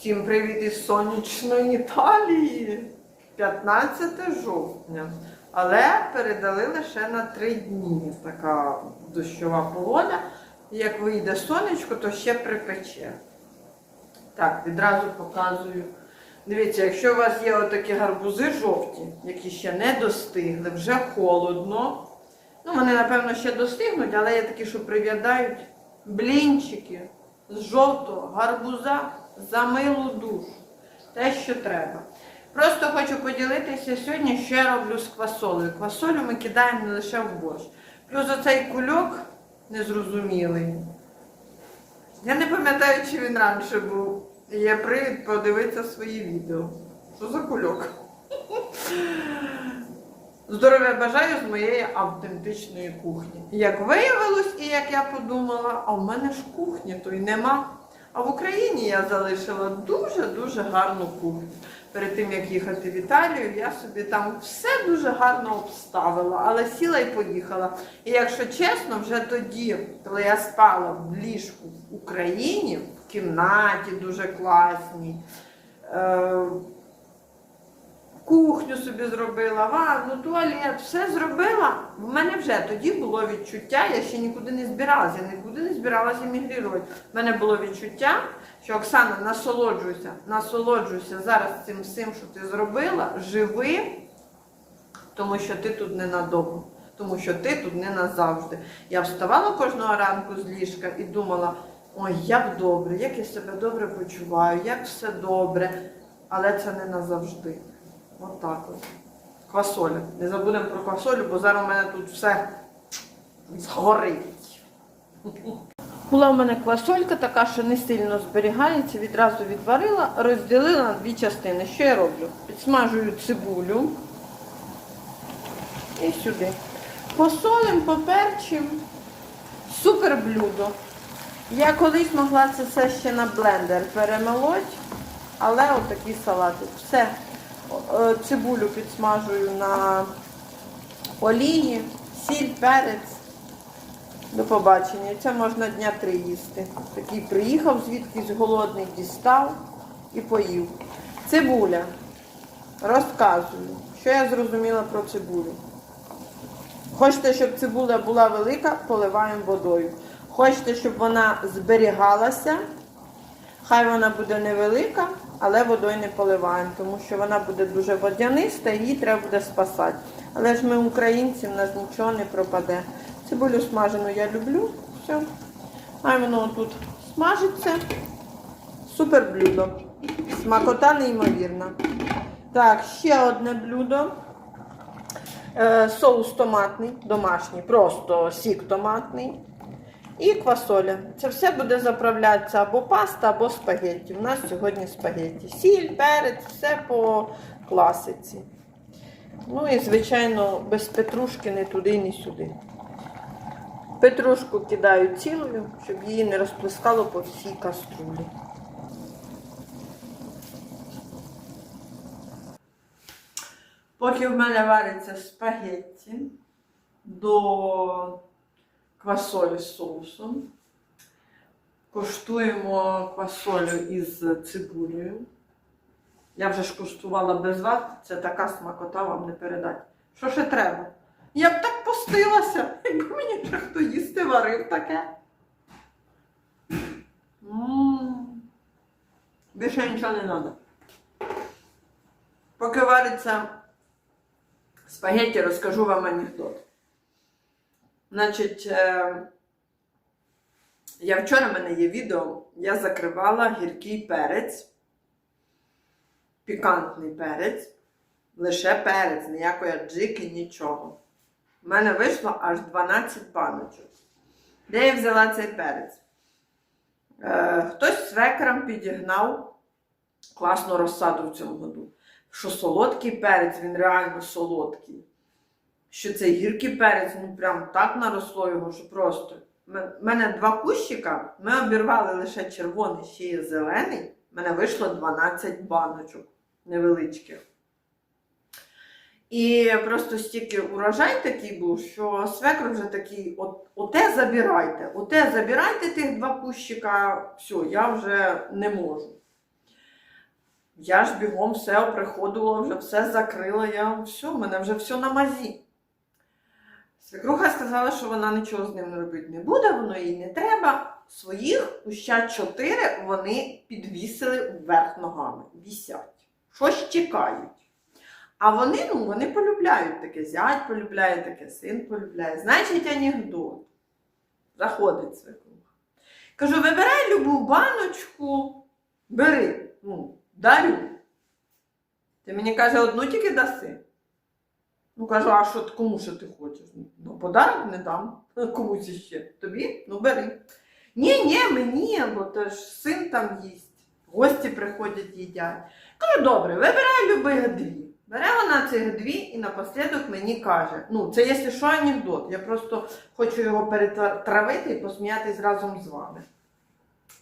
Всім привіт із сонячної Італії. 15 жовтня. Але передали лише на 3 дні. Така дощова погода. Як вийде сонечко, то ще припече. Так, відразу показую. Дивіться, якщо у вас є отакі гарбузи жовті, які ще не достигли, вже холодно. Ну, вони, напевно, ще достигнуть, але є такі, що прив'ядають блінчики з жовтого гарбуза за милу душу. Те, що треба. Просто хочу поділитися сьогодні, що я роблю з квасолею. Квасолю ми кидаємо не лише в борщ. Плюс оцей кульок незрозумілий. Я не пам'ятаю, чи він раніше був. Є привід подивитися свої відео. Що за кульок? Здоров'я бажаю з моєї автентичної кухні. Як виявилось, і як я подумала, а в мене ж кухні то й нема. А в Україні я залишила дуже-дуже гарну кухню. Перед тим як їхати в Італію, я собі там все дуже гарно обставила, але сіла і поїхала. І якщо чесно, вже тоді, коли я спала в ліжку в Україні, в кімнаті дуже класній. Кухню собі зробила, ванну, туалет, все зробила. В мене вже тоді було відчуття, я ще нікуди не збиралася, я нікуди не збиралася емігрувати. В мене було відчуття, що Оксана, насолоджуйся, насолоджуйся зараз цим всім, що ти зробила, живи, тому що ти тут ненадовго, тому що ти тут не назавжди. Я вставала кожного ранку з ліжка і думала, ой, як добре, як я себе добре почуваю, як все добре, але це не назавжди. От так от. Квасоля. Не забудемо про квасолю, бо зараз у мене тут все згорить. Була в мене квасолька така, що не сильно зберігається, відразу відварила, розділила на дві частини. Що я роблю? Підсмажую цибулю і сюди. Посолим, поперчим. Супер блюдо. Я колись могла це все ще на блендер перемолоть, але отакий салатик. Все. Е, Цибулю підсмажую на олії, сіль, перець. До побачення. Це можна дня три їсти. Такий приїхав звідкись голодний, дістав і поїв. Цибуля. Розказую, що я зрозуміла про цибулю. Хочете, щоб цибуля була велика, поливаємо водою. Хочете, щоб вона зберігалася, хай вона буде невелика, але водою не поливаємо, тому що вона буде дуже водяниста її треба буде спасати. Але ж ми українці, в нас нічого не пропаде. Цибулю смажену я люблю. Все. А воно тут смажиться. Супер блюдо. Смакота неймовірна. Так, ще одне блюдо. Е, соус томатний, домашній, просто сік томатний. І квасоля. Це все буде заправлятися або паста, або спагетті. У нас сьогодні спагетті. Сіль, перець, все по класиці. Ну і, звичайно, без петрушки не туди, ні сюди. Петрушку кидаю цілою, щоб її не розплескало по всій каструлі. Поки в мене вариться спагетті до квасолі з соусом. Коштуємо квасолю із цибулею. Я вже ж коштувала без вас, це така смакота вам не передати. Що ще треба? Я б так постилася, якби мені ще хто їсти варив таке. Більше нічого не треба. Поки вариться спагетті, розкажу вам анекдот. Значить, е, я вчора в мене є відео, я закривала гіркий перець, пікантний перець, лише перець, ніякої аджики, нічого. У мене вийшло аж 12 баночок. Де я взяла цей перець? Е, хтось свекрам підігнав класну розсаду в цьому году. Що солодкий перець, він реально солодкий що цей гіркий перець, ну прям так наросло його, що просто. У мене два кущика, ми обірвали лише червоний, ще є зелений. У мене вийшло 12 баночок невеличких. І просто стільки урожай такий був, що свекр вже такий, от, оте забирайте, оте забирайте тих два кущика, все, я вже не можу. Я ж бігом все оприходувала, вже все закрила, я все, в мене вже все на мазі. Свекруха сказала, що вона нічого з ним робити не буде, воно їй не треба. Своїх уща чотири вони підвісили вверх ногами. Вісять. Щось чекають. А вони, ну, вони полюбляють таке. Зять полюбляє таке, син полюбляє. Значить, анекдот. Заходить свекруха. Кажу, вибирай любу баночку, бери. Ну, дарю. Ти мені каже, одну тільки даси. Ну кажу, а що кому що ти хочеш? Ну, подарок не дам. Комусь іще. Тобі? Ну бери. Ні, ні, мені, бо то син там їсть. Гості приходять, їдять. Кажу, добре, вибирай любих дві. Бере вона цих дві і напослідок мені каже. Ну, це якщо що анекдот. Я просто хочу його перетравити і посміятись разом з вами.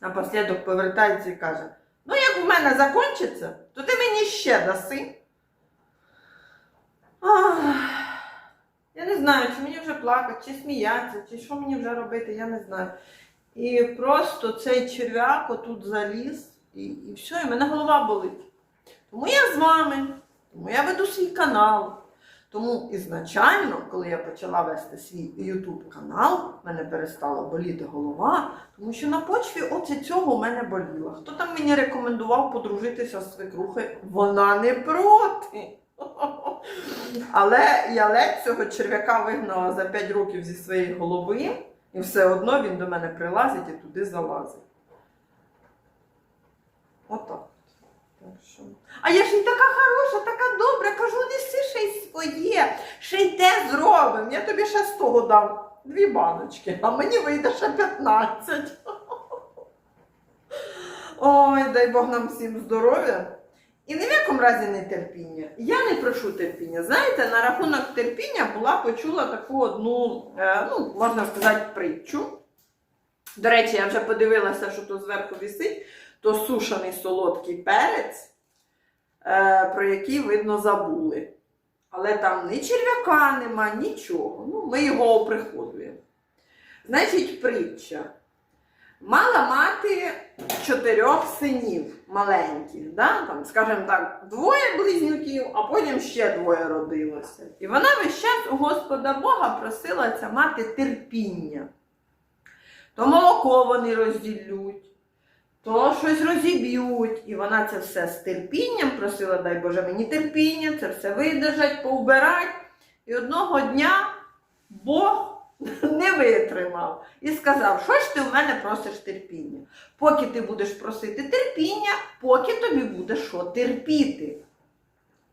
Напослідок повертається і каже: Ну, як в мене закінчиться, то ти мені ще даси. Я не знаю, чи мені вже плакати, чи сміятися, чи що мені вже робити, я не знаю. І просто цей черв'як отут заліз, і, і все, і мене голова болить. Тому я з вами, тому я веду свій канал. Тому ізначально, коли я почала вести свій YouTube канал, в мене перестала боліти голова, тому що на почві оце цього в мене боліло. Хто там мені рекомендував подружитися з свекрухою? Вона не проти. Але я ледь цього черв'яка вигнала за 5 років зі своєї голови, і все одно він до мене прилазить і туди залазить. Отак. Так що. А я ж і така хороша, така добра, кажу, неси ще й своє, ще й те зробимо. Я тобі ще з того дам дві баночки, а мені вийде ще 15. Ой, дай Бог нам всім здоров'я. І ні в якому разі не терпіння. Я не прошу терпіння. Знаєте, на рахунок терпіння була почула таку одну, е, ну, можна сказати, притчу. До речі, я вже подивилася, що то зверху висить, то сушений солодкий перець, е, про який, видно, забули. Але там ні черв'яка нема, нічого. Ну, ми його оприходуємо. Значить, притча. Мала мати чотирьох синів маленьких, да? там, скажімо так, двоє близнюків, а потім ще двоє родилося. І вона весь час у Господа Бога просила ця мати терпіння. То молоко вони розділють, то щось розіб'ють. І вона це все з терпінням просила, дай Боже, мені терпіння, це все видержать, поубирать. І одного дня Бог не витримав і сказав, що ж ти в мене просиш терпіння. Поки ти будеш просити терпіння, поки тобі буде що терпіти.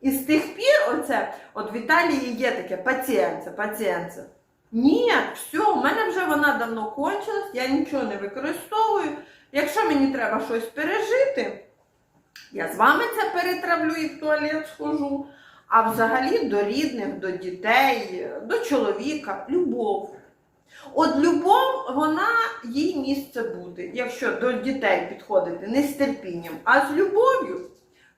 І з тих пір, оце, от в Італії є таке пацієнце, пацієнце. Ні, все, у мене вже вона давно кончилась, я нічого не використовую. Якщо мені треба щось пережити, я з вами це перетравлю і в туалет схожу. А взагалі до рідних, до дітей, до чоловіка любов. От любов, вона їй місце буде. Якщо до дітей підходити не з терпінням, а з любов'ю,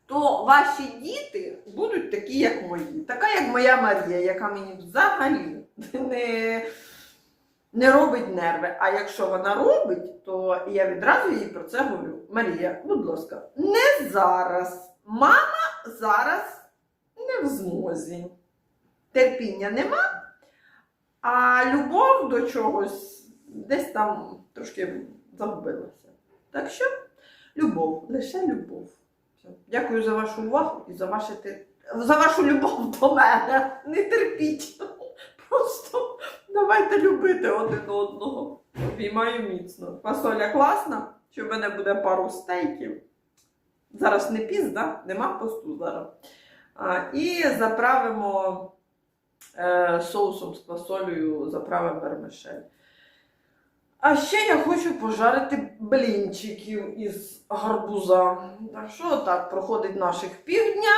то ваші діти будуть такі, як мої. Така, як моя Марія, яка мені взагалі не, не робить нерви. А якщо вона робить, то я відразу їй про це говорю. Марія, будь ласка, не зараз. Мама зараз не в змозі. Терпіння нема, а любов до чогось десь там трошки загубилася. Так що любов, лише любов. Дякую за вашу увагу і за, ваше тер- за вашу любов до мене. Не терпіть. Просто давайте любити один одного. Обіймаю міцно. Фасоля класна, що в мене буде пару стейків. Зараз не да? нема посту зараз. І заправимо е, соусом з квасолею, заправимо вермишель. А ще я хочу пожарити блінчиків із гарбуза. Так що так, проходить наших півдня,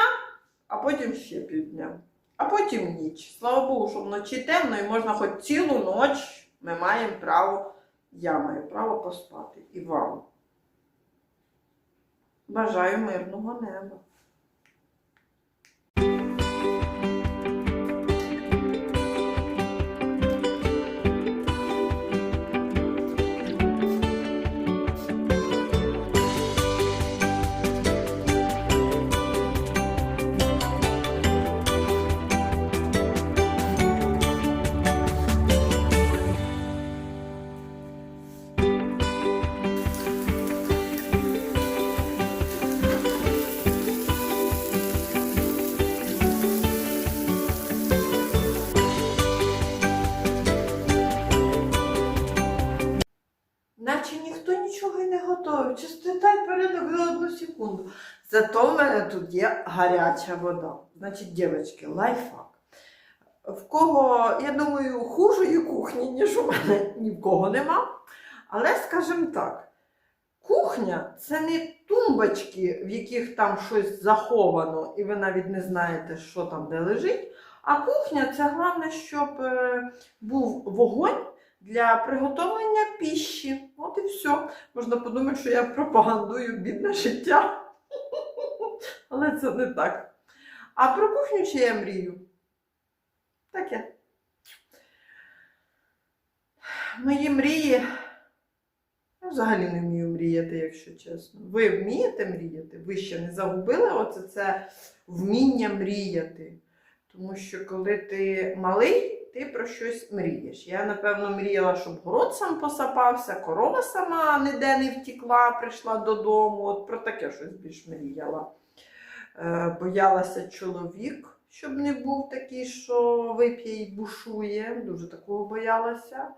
а потім ще півдня. А потім ніч. Слава Богу, що вночі темно і можна хоч цілу ніч ми маємо право, я маю право поспати. І вам. Бажаю мирного неба. Зато в мене тут є гаряча вода. Значить, дівчатки, лайфхак. В кого, я думаю, хужої кухні, ніж у мене ні в кого нема. Але скажімо так, кухня це не тумбочки, в яких там щось заховано, і ви навіть не знаєте, що там де лежить. А кухня це головне, щоб е, був вогонь для приготовлення піші. От і все. Можна подумати, що я пропагандую бідне життя. Але це не так. А про кухню чи я мрію? Таке. Мої мрії. Я взагалі не вмію мріяти, якщо чесно. Ви вмієте мріяти? Ви ще не загубили оце це вміння мріяти. Тому що коли ти малий, ти про щось мрієш. Я, напевно, мріяла, щоб город сам посапався, корова сама ніде не втікла, прийшла додому. От про таке щось більш мріяла. Е, боялася чоловік, щоб не був такий, що вип'є і бушує. Дуже такого боялася.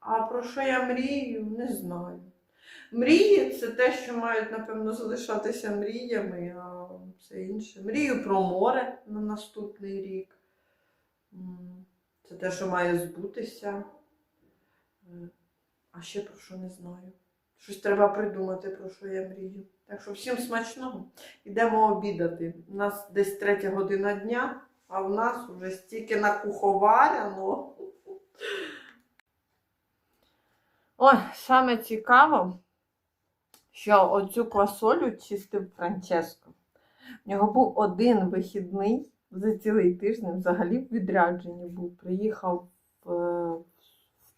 А про що я мрію, не знаю. Мрії це те, що мають, напевно, залишатися мріями, а все інше. Мрію про море на наступний рік. Це те, що має збутися. Е, А ще про що не знаю. Щось треба придумати, про що я мрію. Так що всім смачного. Йдемо обідати. У нас десь третя година дня, а в нас вже стільки накуховаряно. Ой, саме цікаво, що оцю квасолю чистив Франческо. В нього був один вихідний за цілий тиждень, взагалі в відрядженні був. Приїхав в, в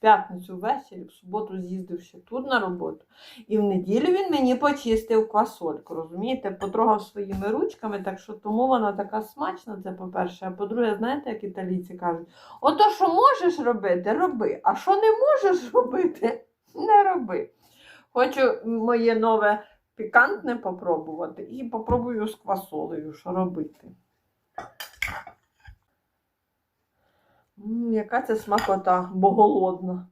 п'ятницю ввечері, в суботу з'їздив ще тут на роботу. І в неділю він мені почистив квасольку. Розумієте, потрогав своїми ручками, так що тому вона така смачна, це по-перше. А по-друге, знаєте, як італійці кажуть: ото, що можеш робити, роби, а що не можеш робити, не роби. Хочу моє нове пікантне попробувати і попробую з квасолею, що робити. Яка це смакота, бо голодна.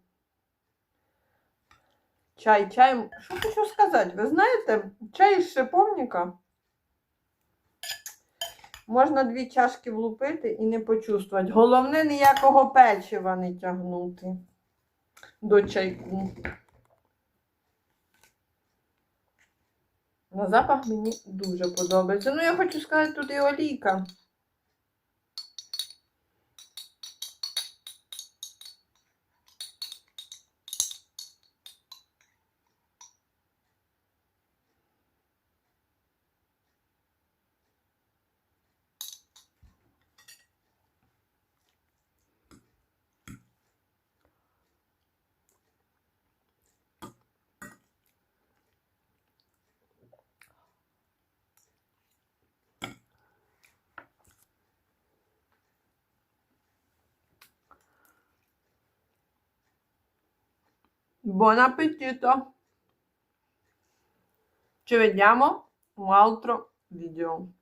Чай, чай. Що хочу сказати? Ви знаєте, чай із шиповника можна дві чашки влупити і не почувствувати. Головне, ніякого печива не тягнути до чайку. На запах мені дуже подобається. Ну, я хочу сказати, тут і олійка. Buon appetito! Ci vediamo un altro video.